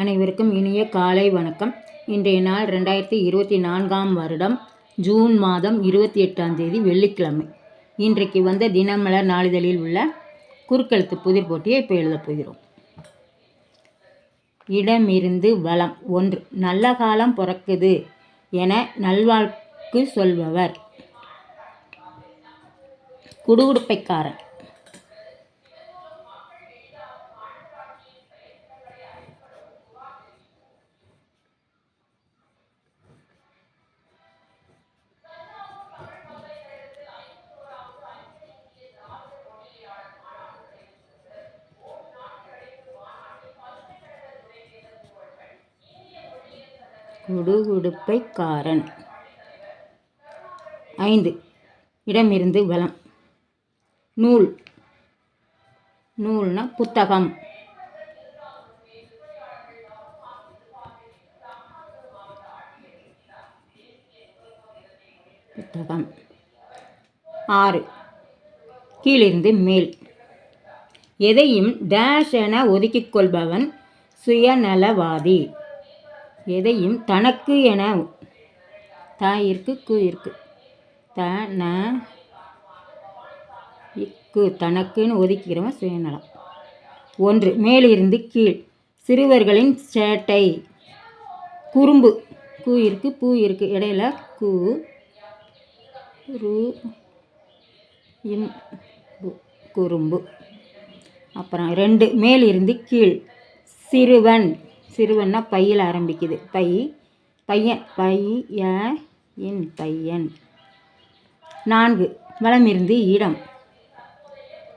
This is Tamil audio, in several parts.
அனைவருக்கும் இனிய காலை வணக்கம். இன்றைய நாள் ரெண்டாயிரத்தி இருபத்தி நான்காம் வருடம் ஜூன் மாதம் இருபத்தி எட்டாம் தேதி வெள்ளிக்கிழமை. இன்றைக்கு வந்த தினமலர் நாளிதழில் உள்ள குறுக்கெழுத்து புதிர் போட்டியை இப்போ எழுதப் போகிறோம். இடமிருந்து வளம். ஒன்று நல்ல காலம் பிறக்குது என நல்வாழ்க்கு சொல்பவர். குடுகுடுப்பைக்காரன். குடுகுடுப்பைக்காரன். ஐந்து. இடமிருந்து வளம். நூல். நூல்னா புத்தகம். புத்தகம். ஆறு. கீழிருந்து மேல். எதையும் டேஷ் என ஒதுக்கிக் கொள்பவன் சுயநலவாதி. எதையும் தனக்கு என த இருக்கு கு இருக்கு. த இக்கு தனக்குன்னு ஒதுக்கிக்கிறவன் சுயநலம். ஒன்று மேலிருந்து கீழ். சிறுவர்களின் சேட்டை. குறும்பு. கு இருக்கு பூ இருக்கு. இடையில கூ ரு இம் குறும்பு. அப்புறம் ரெண்டு மேலிருந்து கீழ். சிறுவன். சிறுவன்னா பையில் ஆரம்பிக்குது. பை பையன் பையன் என் பையன். நான்கு வளமிருந்து இடம்.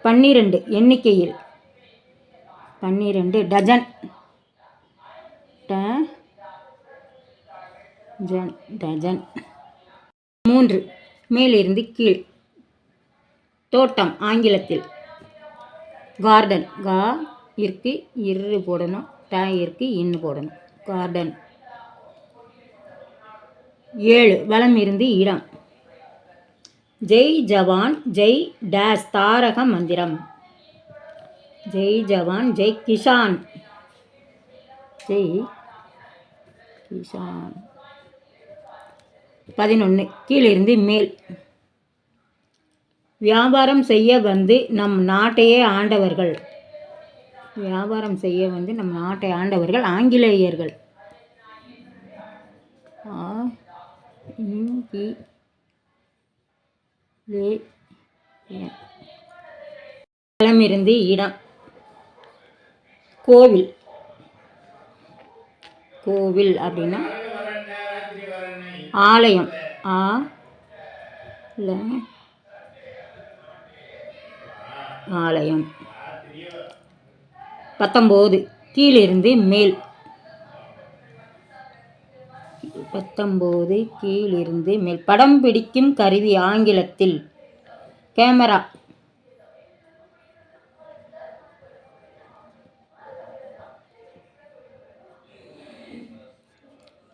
பன்னிரண்டு எண்ணிக்கையில். பன்னிரண்டு டஜன். ட ஜன் டஜன். மூன்று மேலிருந்து கீழ். தோட்டம் ஆங்கிலத்தில். கார்டன் கா இருக்கு இரு போடணும். ட இன்னு போடணும். கார்டன். ஏழு வளம் இருந்து இடம் ஜெய் ஜவான் ஜெய் டேஸ் தாரக மந்திரம். ஜெய் ஜவான் ஜெய் கிஷான். ஜெய் கிஷான். பதினொன்று கீழிருந்து மேல். வியாபாரம் செய்ய வந்து நம் நாட்டையே ஆண்டவர்கள். வியாபாரம் செய்ய வந்து நம் நாட்டை ஆண்டவர்கள் ஆங்கிலேயர்கள். ஆ இங்கி லே இடம். கோவில். கோவில் அப்படின்னா ஆலயம். ஆ ல ஆலயம். பத்தொம்போது. கீழிருந்து மேல். பத்தொம்போது கீழிருந்து மேல். படம் பிடிக்கும் கருவி ஆங்கிலத்தில். கேமரா.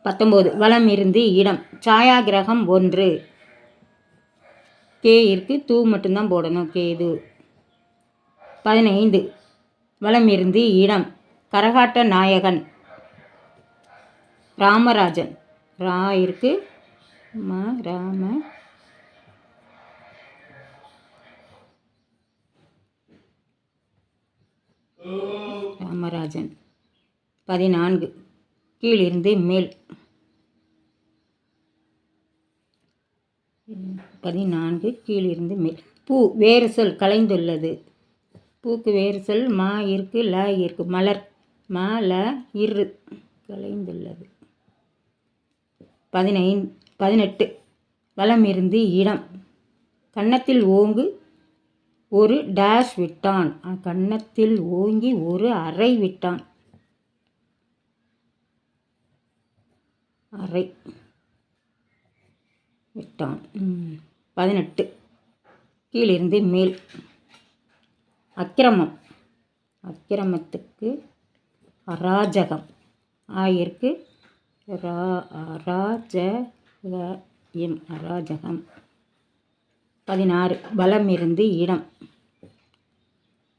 பத்தொம்போது. வளம் இருந்து இடம். சாயாகிரகம் ஒன்று. கே இருக்கு. தூ மட்டும்தான் போடணும். கே இது. பதினைந்து. வலம் இருந்து இடம். கரகாட்ட நாயகன். ராமராஜன். ரா இருக்கு. ம ராம ராமராஜன். பதினான்கு. கீழிருந்து மேல். பதினான்கு கீழிருந்து மேல். பூ வேறு சொல் கலைந்துள்ளது. பூக்கு வேறு சொல் மா இருக்கு ல இருக்கு. மலர் மா ல இரு. கலைந்துள்ளது. பதினைந் பதினெட்டு. வலம் இருந்து இடம். கன்னத்தில் ஓங்கு ஒரு டேஷ் விட்டான். கன்னத்தில் ஓங்கி ஒரு அறை விட்டான். அறை விட்டான். பதினெட்டு. கீழிருந்து மேல். அக்கிரமம். அக்கிரமத்துக்கு அராஜகம். ஆயிருக்கு ரா அராஜகம் அராஜகம். பதினாறு. பலம் இருந்து இடம்.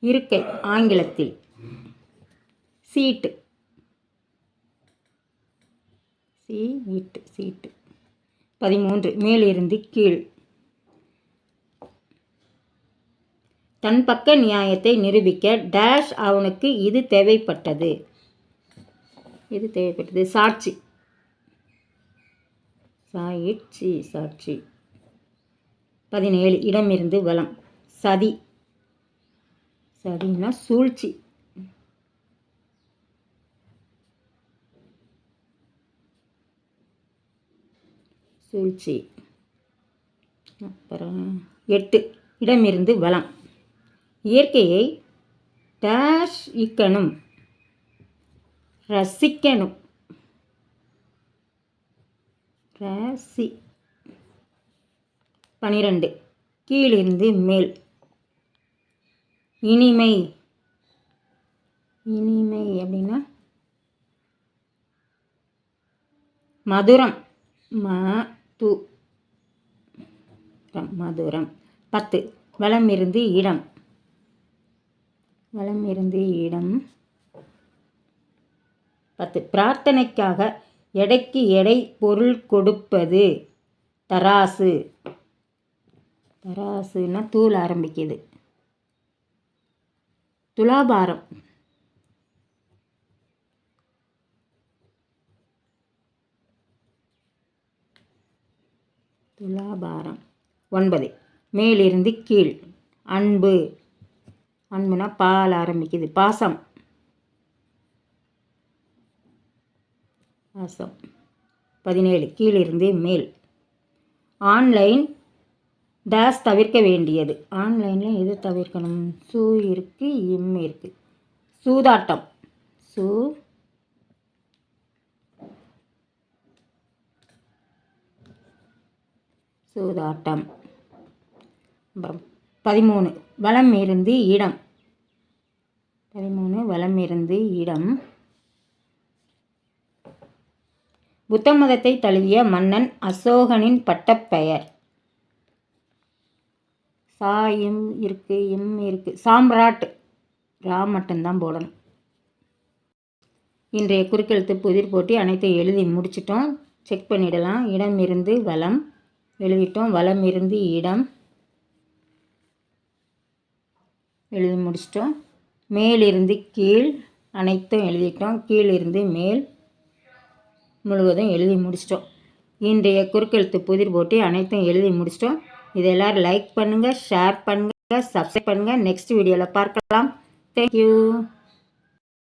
இருக்கை ஆங்கிலத்தில். சீட்டு. சீட்டு சீட்டு. பதிமூன்று. மேலிருந்து கீழ். தன் பக்க நியாயத்தை நிரூபிக்க டேஷ் அவனுக்கு இது தேவைப்பட்டது. இது தேவைப்பட்டது. சாட்சி. சாயிற்சி சாட்சி. பதினேழு. இடமிருந்து வலம் சதி. சதினா சூழ்ச்சி. சூழ்ச்சி. அப்புறம் எட்டு. இடமிருந்து வளம். இயற்கையை டேஷ் இக்கணும் ரசிக்கணும். ரசி. பனிரெண்டு. கீழிருந்து மேல். இனிமை. இனிமை அப்படின்னா மதுரம். ம து. மதுரம். பத்து. வளமிருந்து இருந்து இடம். வலம் இருந்து இடம். பத்து. பிரார்த்தனைக்காக எடைக்கு எடை பொருள் கொடுப்பது. தராசு. தராசுன்னா தூள் ஆரம்பிக்குது. துலாபாரம். துலாபாரம். ஒன்பது. மேலிருந்து கீழ். அன்பு. அன்புனா பால் ஆரம்பிக்குது. பாசம். பாசம். பதினேழு. கீழிருந்து மேல். ஆன்லைன் டேஸ் தவிர்க்க வேண்டியது. ஆன்லைனில் எது தவிர்க்கணும்? சூ இருக்கு இம் இருக்குது சூதாட்டம். சூ. சூதாட்டம். அப்புறம் பதிமூணு. வளம் இருந்து இடம். பதிமூணு. வளம் இருந்து இடம். புத்த மதத்தை தழுவிய மன்னன் அசோகனின் பட்டப்பெயர். சா இம் இருக்கு இம் இருக்கு. சாம்ராட் ரா மட்டும்தான் போடணும். இன்றைய குறுக்கெழுத்து புதிர் போட்டி அனைத்தையும் எழுதி முடிச்சிட்டோம். செக் பண்ணிடலாம். இடம் இருந்து வளம். எழுதிட்டோம். வளம் இருந்து இடம். எழுதி முடிச்சிட்டோம். மேலிருந்து கீழ் அனைத்தும் எழுதிட்டோம். கீழிருந்து மேல் முழுவதும் எழுதி முடிச்சிட்டோம். இன்றைய குறுக்கெழுத்து புதிர் போட்டி அனைத்தும் எழுதி முடிச்சிட்டோம். இதை எல்லோரும் லைக் பண்ணுங்கள் ஷேர் பண்ணுங்கள் சப்ஸ்கிரைப் பண்ணுங்கள் நெக்ஸ்ட் வீடியோவில் பார்க்கலாம். தேங்க்யூ